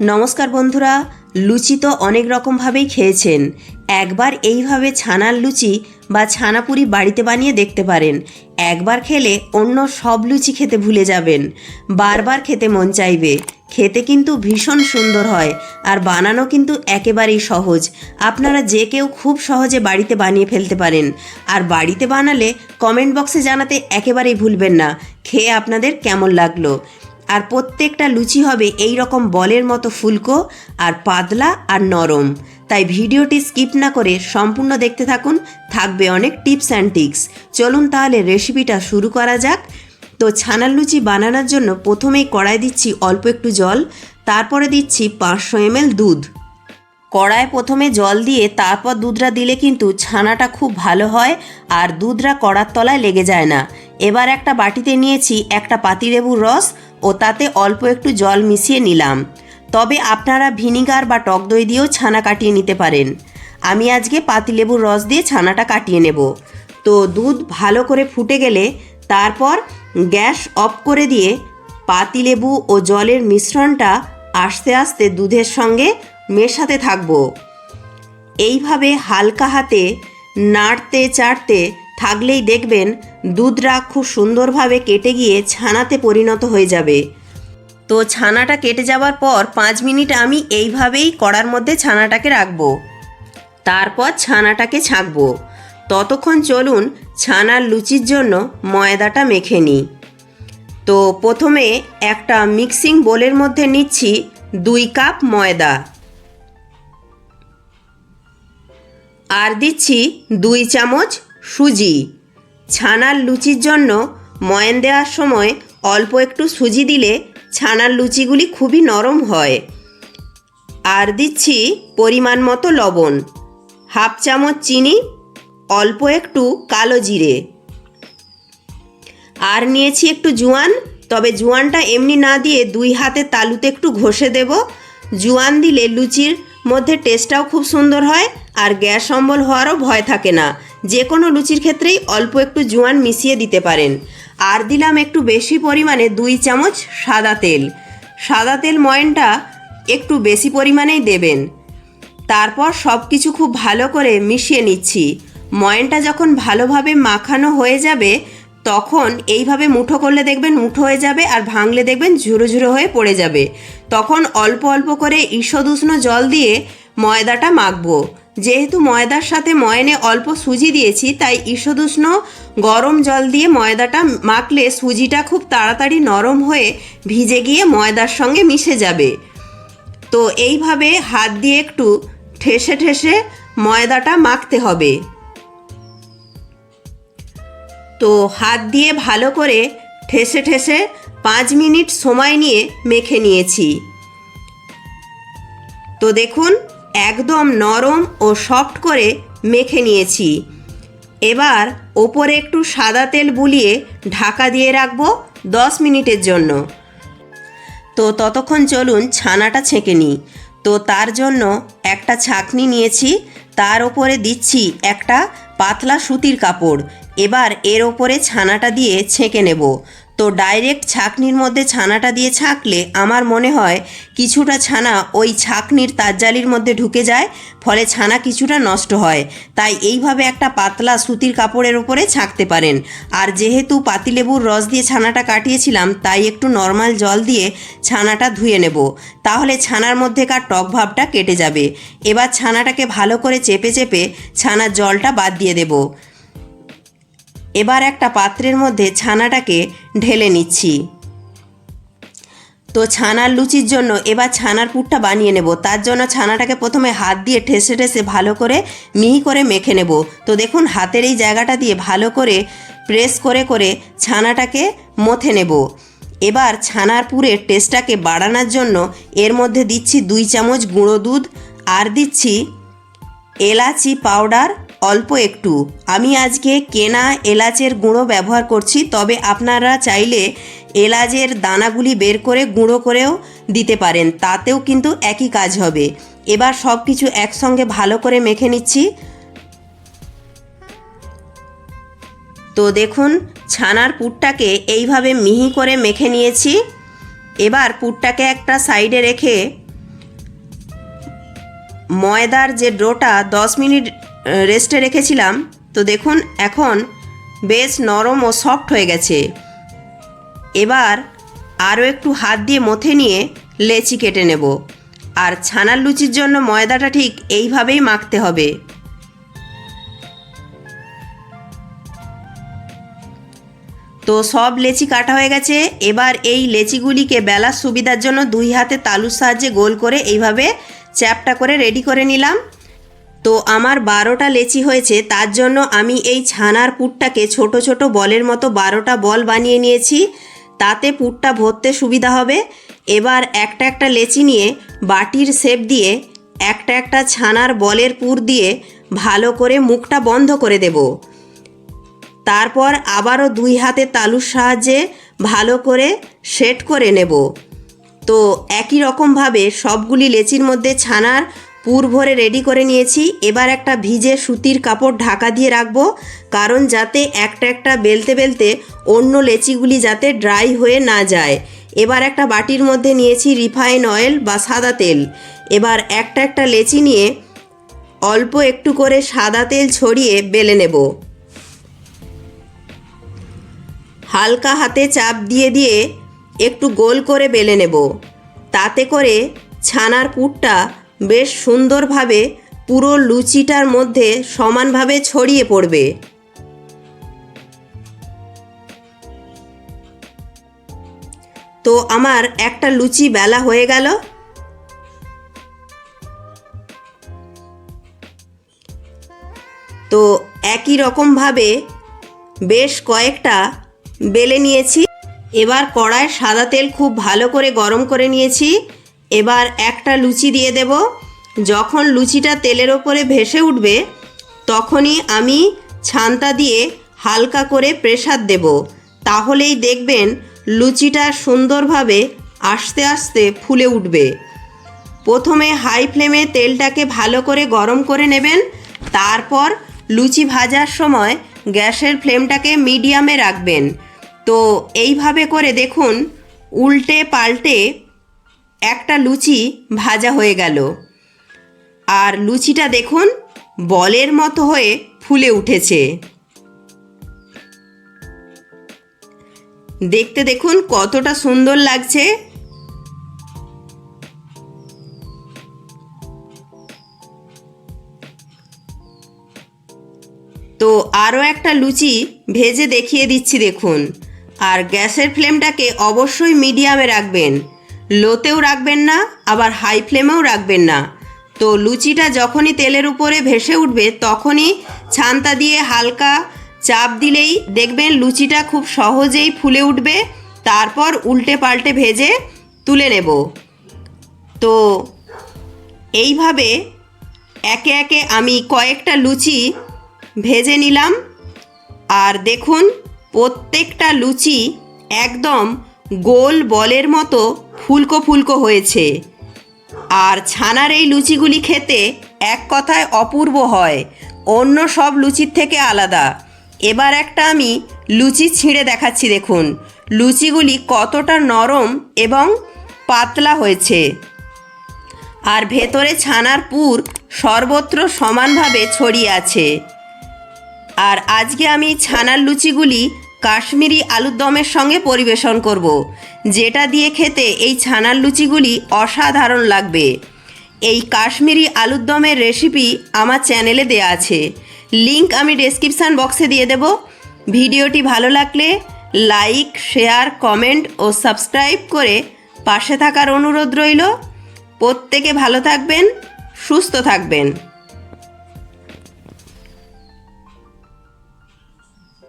নমস্কার বন্ধুরা, লুচি তো অনেক রকমভাবেই খেয়েছেন। একবার এইভাবে ছানার লুচি বা ছানাপুরি বাড়িতে বানিয়ে দেখতে পারেন। একবার খেলে অন্য সব লুচি খেতে ভুলে যাবেন। বারবার খেতে মন চাইবে। খেতে কিন্তু ভীষণ সুন্দর হয় আর বানানো কিন্তু একেবারেই সহজ। আপনারা যে কেউ খুব সহজে বাড়িতে বানিয়ে ফেলতে পারেন। আর বাড়িতে বানালে কমেন্ট বক্সে জানাতে একেবারেই ভুলবেন না। খেয়ে আপনাদের কেমন লাগল? আর প্রত্যেকটা লুচি হবে এই রকম বলের মতো ফুলকো আর পাতলা আর নরম। তাই ভিডিওটি স্কিপ না করে সম্পূর্ণ দেখতে থাকুন, থাকবে অনেক টিপস অ্যান্ড টিক্স চলুন তাহলে রেসিপিটা শুরু করা যাক। তো ছানার লুচি বানানোর জন্য প্রথমেই কড়াই দিচ্ছি অল্প একটু জল, তারপরে দিচ্ছি পাঁচশো এমএল দুধ। কড়ায় প্রথমে জল দিয়ে তারপর দুধটা দিলে কিন্তু ছানাটা খুব ভালো হয় আর দুধটা কড়ার তলায় লেগে যায় না। এবার একটা বাটিতে নিয়েছি একটা পাতিলেবুর রস ও তাতে অল্প একটু জল মিশিয়ে নিলাম। তবে আপনারা ভিনিগার বা টক দই দিয়েও ছানা কাটিয়ে নিতে পারেন। আমি আজকে পাতিলেবুর রস দিয়ে ছানাটা কাটিয়ে নেব। তো দুধ ভালো করে ফুটে গেলে তারপর গ্যাস অফ করে দিয়ে পাতিলেবু ও জলের মিশ্রণটা আস্তে আস্তে দুধের সঙ্গে মেশাতে থাকব। এইভাবে হালকা হাতে নাড়তে চাড়তে থাকলেই দেখবেন দুধটা খুব সুন্দরভাবে কেটে গিয়ে ছানাতে পরিণত হয়ে যাবে। তো ছানাটা কেটে যাওয়ার পর পাঁচ মিনিট আমি এইভাবেই কড়ার মধ্যে ছানাটাকে রাখব। তারপর ছানাটাকে ছাঁকবো। ততক্ষণ চলুন ছানার লুচির জন্য ময়দাটা মেখে নিই। তো প্রথমে একটা মিক্সিং বোলের মধ্যে নিচ্ছি দুই কাপ ময়দা। আর দিচ্ছি দুই চামচ সুজি। ছানার লুচির জন্য ময়ান দেওয়ার সময় অল্প একটু সুজি দিলে ছানার লুচিগুলি খুবই নরম হয়। আর দিচ্ছি পরিমাণ মতো লবণ, হাফ চামচ চিনি, অল্প একটু কালো জিরে। আর নিয়েছি একটু জোয়ান, তবে জোয়ানটা এমনি না দিয়ে দুই হাতে তালুতে একটু ঘষে দেব। জোয়ান দিলে লুচির মধ্যে টেস্টটাও খুব সুন্দর হয় আর গ্যাস অম্বল হওয়ারও ভয় থাকে না। যে কোনো লুচির ক্ষেত্রেই অল্প একটু জোয়ান মিশিয়ে দিতে পারেন। আর দিলাম একটু বেশি পরিমাণে দুই চামচ সাদা তেল। সাদা তেল ময়নটা একটু বেশি পরিমাণেই দেবেন। তারপর সব কিছু খুব ভালো করে মিশিয়ে নিচ্ছি। ময়নটা যখন ভালোভাবে মাখানো হয়ে যাবে, তখন এইভাবে মুঠো করলে দেখবেন মুঠো হয়ে যাবে আর ভাঙলে দেখবেন ঝুরো ঝুরো হয়ে পড়ে যাবে। তখন অল্প অল্প করে ঈষদ উষ্ণ জল দিয়ে ময়দাটা মাখবো। যেহেতু ময়দার সাথে ময়নে অল্প সুজি দিয়েছি, তাই ঈষদুষ্ণ গরম জল দিয়ে ময়দাটা মাখলে সুজিটা খুব তাড়াতাড়ি নরম হয়ে ভিজে গিয়ে ময়দার সঙ্গে মিশে যাবে। তো এইভাবে হাত দিয়ে একটু ঠেসে ঠেসে ময়দাটা মাখতে হবে। তো হাত দিয়ে ভালো করে ঠেসে ঠেসে পাঁচ মিনিট সময় নিয়ে মেখে নিয়েছি। তো দেখুন একদম নরম ও সফট করে মেখে নিয়েছি। এবার ওপরে একটু সাদা তেল বুলিয়ে ঢাকা দিয়ে রাখব দশ মিনিটের জন্য। তো ততক্ষণ চলুন ছানাটা ছেঁকে নিই। তো তার জন্য একটা ছাকনি নিয়েছি, তার ওপরে দিচ্ছি একটা পাতলা সুতির কাপড়। এবার এর ওপরে ছানাটা দিয়ে ছেঁকে নেব। তো ডাইরেক্ট ছাকনির মধ্যে ছানাটা দিয়ে ছাঁকলে আমার মনে হয় কিছুটা ছানা ওই ছাকনির তারজালির মধ্যে ঢুকে যায়, ফলে ছানা কিছুটা নষ্ট হয়। তাই এইভাবে একটা পাতলা সুতির কাপড়ের উপরে ছাঁকতে পারেন। আর যেহেতু পাতিলেবুর রস দিয়ে ছানাটা কাটিয়েছিলাম, তাই একটু নর্মাল জল দিয়ে ছানাটা ধুয়ে নেব। তাহলে ছানার মধ্যেকার টক ভাবটা কেটে যাবে। এবার ছানাটাকে ভালো করে চেপে চেপে ছানার জলটা বাদ দিয়ে দেবো। এবার একটা পাত্রের মধ্যে ছানাটাকে ঢেলে নিচ্ছি। তো ছানার লুচির জন্য এবার ছানার পুরটা বানিয়ে নেব। তার জন্য ছানাটাকে প্রথমে হাত দিয়ে ঠেসে ঠেসে ভালো করে মিহি করে মেখে নেব। তো দেখুন, হাতের এই জায়গাটা দিয়ে ভালো করে প্রেস করে করে ছানাটাকে মথে নেব। এবার ছানার পুরের টেস্টটাকে বাড়ানোর জন্য এর মধ্যে দিচ্ছি দুই চামচ গুঁড়ো দুধ আর দিচ্ছি এলাচি পাউডার অল্প একটু। আমি আজকে কেনা এলাচের গুঁড়ো ব্যবহার করছি, তবে আপনারা চাইলে এলাচের দানাগুলি বের করে গুঁড়ো করেও দিতে পারেন, তাতেও কিন্তু একই কাজ হবে। এবার সব কিছু একসঙ্গে ভালো করে মেখে নিচ্ছি। তো দেখুন, ছানার পুরটাকে এইভাবে মিহি করে মেখে নিয়েছি। এবার পুরটাকে একটা সাইডে রেখে ময়দার যে ডোটা দশ মিনিট রেস্টে রেখেছিলাম। তো দেখুন, এখন বেশ নরম ও সফট হয়ে গেছে। এবার আরও একটু হাত দিয়ে মথে নিয়ে লেচি কেটে নেব। আর ছানার লুচির জন্য ময়দাটা ঠিক এইভাবেই মাখতে হবে। তো সব লেচি কাটা হয়ে গেছে। এবার এই লেচিগুলিকে বেলার সুবিধার জন্য দুই হাতে তালুর সাহায্যে গোল করে এইভাবে চ্যাপটা করে রেডি করে নিলাম। তো আমার বারোটা লেচি হয়েছে, তার জন্য আমি এই ছানার পুরটাকে ছোট ছোট বলের মতো বারোটা বল বানিয়ে নিয়েছি, তাতে পুরটা ভরতে সুবিধা হবে। এবার একটা একটা লেচি নিয়ে বাটির শেপ দিয়ে একটা একটা ছানার বলের পুর দিয়ে ভালো করে মুখটা বন্ধ করে দেবো। তারপর আবারও দুই হাতে তালুর সাহায্যে ভালো করে সেট করে নেব। তো একই রকমভাবে সবগুলি লেচির মধ্যে ছানার পুর ভরে রেডি করে নিয়েছি। এবার একটা ভিজে সুতির কাপড় ঢাকা দিয়ে রাখব, কারণ যাতে একটা একটা বেলতে বেলতে অন্য লেচিগুলি যাতে ড্রাই হয়ে না যায়। এবার একটা বাটির মধ্যে নিয়েছি রিফাইন অয়েল বা সাদা তেল। এবার একটা একটা লেচি নিয়ে অল্প একটু করে সাদা তেল ছড়িয়ে বেলে নেব। হালকা হাতে চাপ দিয়ে দিয়ে একটু গোল করে বেলে নেব। তাতে করে ছানার পুরটা বেশ সুন্দরভাবে পুরো লুচিটার মধ্যে সমানভাবে ছড়িয়ে পড়বে। তো আমার একটা লুচি বেলা হয়ে গেল। তো একই রকমভাবে বেশ কয়েকটা বেলে নিয়েছি। এবার কড়ায় সাদা তেল খুব ভালো করে গরম করে নিয়েছি। এবার একটা লুচি দিয়ে দেব। যখন লুচিটা তেলের ওপরে ভেসে উঠবে, তখনই আমি ছান্তা দিয়ে হালকা করে প্রেসার দেব। তাহলেই দেখবেন লুচিটা সুন্দরভাবে আস্তে আস্তে ফুলে উঠবে। প্রথমে হাই ফ্লেমে তেলটাকে ভালো করে গরম করে নেবেন। তারপর লুচি ভাজার সময় গ্যাসের ফ্লেমটাকে মিডিয়ামে রাখবেন। তো এইভাবে করে দেখুন, উল্টে পাল্টে একটা লুচি ভাজা হয়ে গেল। আর লুচিটা দেখুন, বলের মতো হয়ে ফুলে উঠেছে। দেখতে দেখুন কতটা সুন্দর লাগছে। তো আরও একটা লুচি ভেজে দেখিয়ে দিচ্ছি দেখুন। আর গ্যাসের ফ্লেমটাকে অবশ্যই মিডিয়ামে রাখবেন। লোতেও রাখবেন না, আবার হাই ফ্লেমেও রাখবেন না। তো লুচিটা যখনই তেলের উপরে ভেসে উঠবে, তখনই ছান্তা দিয়ে হালকা চাপ দিলেই দেখবেন লুচিটা খুব সহজেই ফুলে উঠবে। তারপর উল্টে পাল্টে ভেজে তুলে নেব। তো এইভাবে একে একে আমি কয়েকটা লুচি ভেজে নিলাম। আর দেখুন, প্রত্যেকটা লুচি একদম গোল বলের মতো ফুলকো ফুলকো হয়েছে। আর ছানার এই লুচিগুলি খেতে এক কথায় অপূর্ব হয়, অন্য সব লুচির থেকে আলাদা। এবার একটা আমি লুচি ছিঁড়ে দেখাচ্ছি দেখুন। লুচিগুলি কতটা নরম এবং পাতলা হয়েছে। আর ভেতরে ছানার পুর সর্বত্র সমানভাবে ছড়িয়ে আছে। আর আজকে আমি ছানার লুচিগুলি কাশ্মীরি আলুর দমের সঙ্গে পরিবেশন করব। যেটা দিয়ে খেতে এই ছানার লুচিগুলি অসাধারণ লাগবে। এই কাশ্মীরি আলুর দমের রেসিপি আমার চ্যানেলে দেয়া আছে। লিংক আমি ডেসক্রিপশান বক্সে দিয়ে দেব। ভিডিওটি ভালো লাগলে লাইক, শেয়ার, কমেন্ট ও সাবস্ক্রাইব করে পাশে থাকার অনুরোধ রইল। প্রত্যেকে ভালো থাকবেন, সুস্থ থাকবেন।